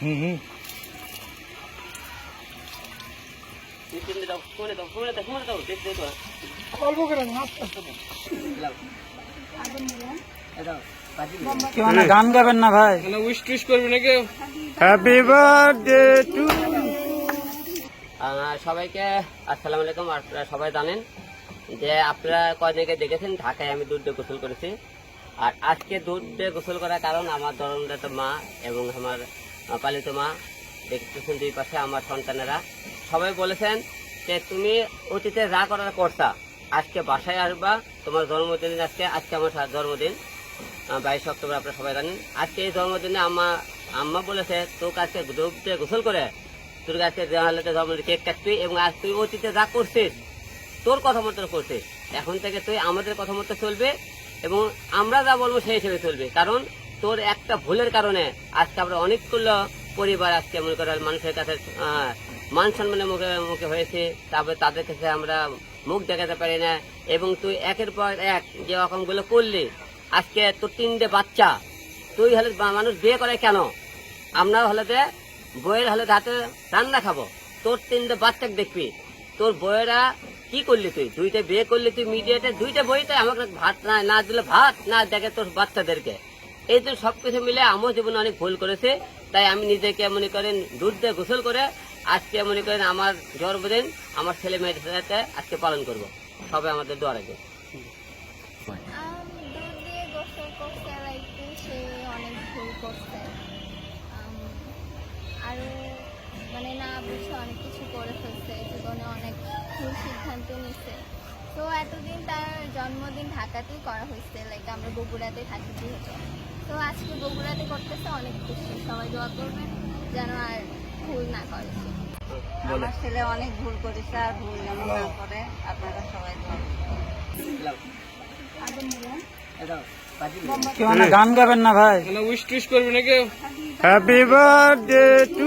হুম হুম। গান গাবেন না ভাই। মানে উইশ টুইশ করবি না কেউ হ্যাপি বার্থডে টু সবাইকে আসসালামু আলাইকুম। আপনারা সবাই জানেন যে আপনারা কয়দিনকে দেখেছেন ঢাকায় আমি দুধ গোসল করেছি। আর আজকে দুধ দিয়ে গোসল করার কারণ আমার দরমদাত মা এবং আমার পালিত মা, দেখতেছেন দুই পাশে আমার সন্তানেরা। সবাই বলেছেন যে তুমি অতীতে যা করার করতা, আজকে বাসায় আসবা, তোমার জন্মদিন আজকে আজকে আমার জন্মদিন। বাইশ অক্টোবর আপনারা সবাই জানেন। আজকে এই জন্মদিনে আম্মা আম্মা বলেছে তোকে আজকে দুধ দিয়ে গোসল করে, তোর কাছে জন্মদিন কেক কাটবি এবং আজ তুই অতীতে যা করছিস, তোর কথা মতো করছিস। এখন থেকে তুই আমাদের কথা মতো চলবে এবং আমরা যা বলব সেই হিসেবে চলবে। কারণ তোর একটা ভুলের কারণে আজকে আমরা অনেকগুলো পরিবার আজকে মনে করেন মানুষের কাছে মান সম্মানের মুখে মুখে হয়েছে, তারপরে তাদের কাছে আমরা মুখ দেখাতে পারি না, এবং তুই একের পর এক যে রকমগুলো করলি, আজকে তোর তিনটে বাচ্চা, তুই হলে মানুষ বিয়ে করে কেন? আমরা হলেতে বইয়ের হলে হাতে রান্না খাব, তোর তিনটে বাচ্চাকে দেখবি, তোর বইয়েরা কি করলি তুই? দুইটা বিয়ে করলি তুই মিডিয়াতে, দুইটা বইতে আমাকে ভাত না না দিলে ভাত, না দেখে তোর বাচ্চাদেরকে। এই তো সবকিছু মিলে আমার জীবনে অনেক ভুল করেছে, তাই আমি নিজেকে মনে করেন দুধ দিয়ে গোসল করে আজকে মনে করেন আমার জন্মদিন, আমার ছেলে মেয়েদের সাথে আজকে পালন করব। সবাই আমাদের দোয়া রাখবে। মানে না অনেক সিদ্ধান্ত নিছে। তো এতদিন তার জন্মদিন ঢাকাতেই করা হয়েছে লাইক আমরা বগুড়াতে থাকি যেহেতু। তো আজকে বগুড়াতে করতেছে অনেক খুশি। সবাই দোয়া করবেন যেন আর ভুল না করে। আমার ছেলে অনেক ভুল করেছে আর ভুল যেন না করে আপনারা সবাই। মানে গান গাবেন না ভাই? উইশ টুইশ করবি না কেউ হ্যাপি বার্থডে টু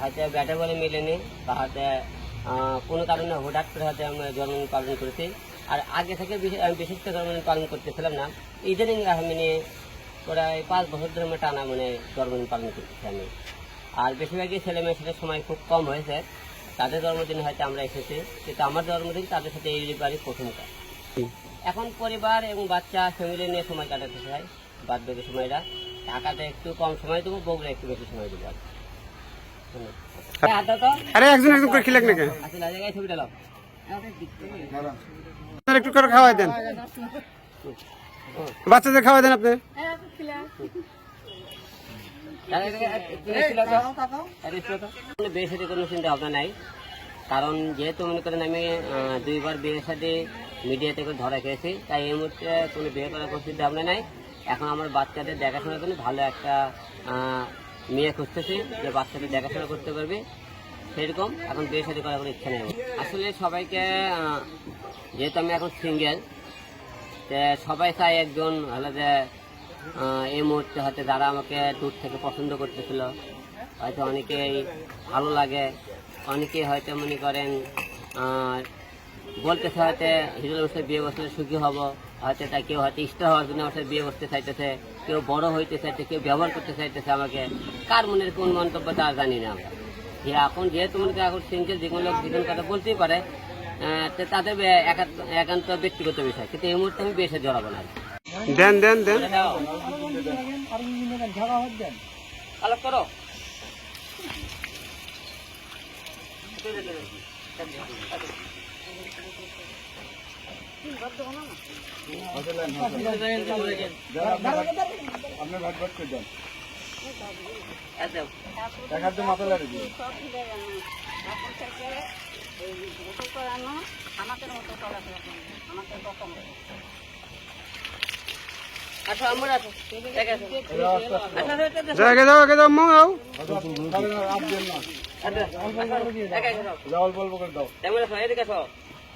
হয়তো ব্যাটে বলে মিলেনি বা হয়তো কোনো কারণে হঠাৎ করে হয়তো আমরা জন্মদিন পালন করেছি। আর আগে থেকে আমি বিশেষ করে জন্মদিন পালন করতেছিলাম না, ইদানিং আমি প্রায় পাঁচ বছর ধরে আমি টানা মানে জন্মদিন পালন করতেছি আমি। আর বেশিরভাগই ছেলে মেয়ের সাথে সময় খুব কম হয়েছে, তাদের জন্মদিন হয়তো আমরা এসেছি, কিন্তু আমার জন্মদিন তাদের সাথে এইবারই প্রথমটা এখন পরিবার এবং বাচ্চা ফ্যামিলি নিয়ে সময় কাটাতে চাই, বাদ বাকি সময়টা। ঢাকাতে একটু কম সময় দেবো বগুড়া একটু বেশি সময় দেবো। আর কি। ধন্যবাদ। হ্যাঁ, হাতটা তো আরে একজন একজন করে খিলাক নাকি? একটু করে খাওয়াই দেন। বাচ্চাদের খাওয়াই দেন আপনি। বিয়ে সাথে কোনো চিন্তা ভাবনা নাই কারণ যেহেতু মনে করেন আমি দুইবার বিয়ের সাথে মিডিয়াতে করে ধরা খেয়েছি, তাই এই মুহূর্তে কোনো বিয়ে করার কোনো চিন্তা ভাবনা নাই। এখন আমার বাচ্চাদের দেখাশোনার জন্য ভালো একটা মেয়ে খুঁজতেছে যে বাচ্চাদের দেখাশোনা করতে পারবে, সেরকম এখন বিয়ে সাথে করার কোনো ইচ্ছা নেই আসলে সবাইকে যেহেতু আমি এখন সিঙ্গেল সবাই চাই একজন হলো যে এই মুহূর্তে হয়তো যারা আমাকে দূর থেকে পছন্দ করতেছিল, হয়তো অনেকেই ভালো লাগে, অনেকেই হয়তো মনে করেন আহ, বলতেছে হয়তো হিরোর সাথে বিয়ে বসলে সুখী হব হয়তো তা কেউ হয়তো ইষ্ট হওয়ার জন্য আমার সাথে বিয়ে বসতে চাইতেছে কেউ বড় হইতে চাইছে কেউ ব্যবহার করতে চাইতেছে আমাকে কার মনের কোন মন্তব্য তা জানি না আমরা। যে এখন যেহেতু মনে এখন সিঙ্গেল যে কোনো লোক যে কথা বলতেই পারে তাদের একান্ত ব্যক্তিগত বিষয় কিন্তু এই মুহূর্তে আমি বেশি জড়াবো না। দেন দেন দেন। আলাপ করো। আসো। আগে যাও আগে আও একে আসো। তেমন আসো,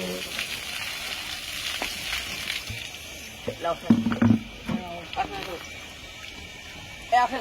আসো, আসো। তাড়াতাড়ি যাও। যাও ইয়ে যাও বাকিটা আমি একা দিই। আস্তে আস্তে লাও, আসো। আসো, আসো। এ, আসেন।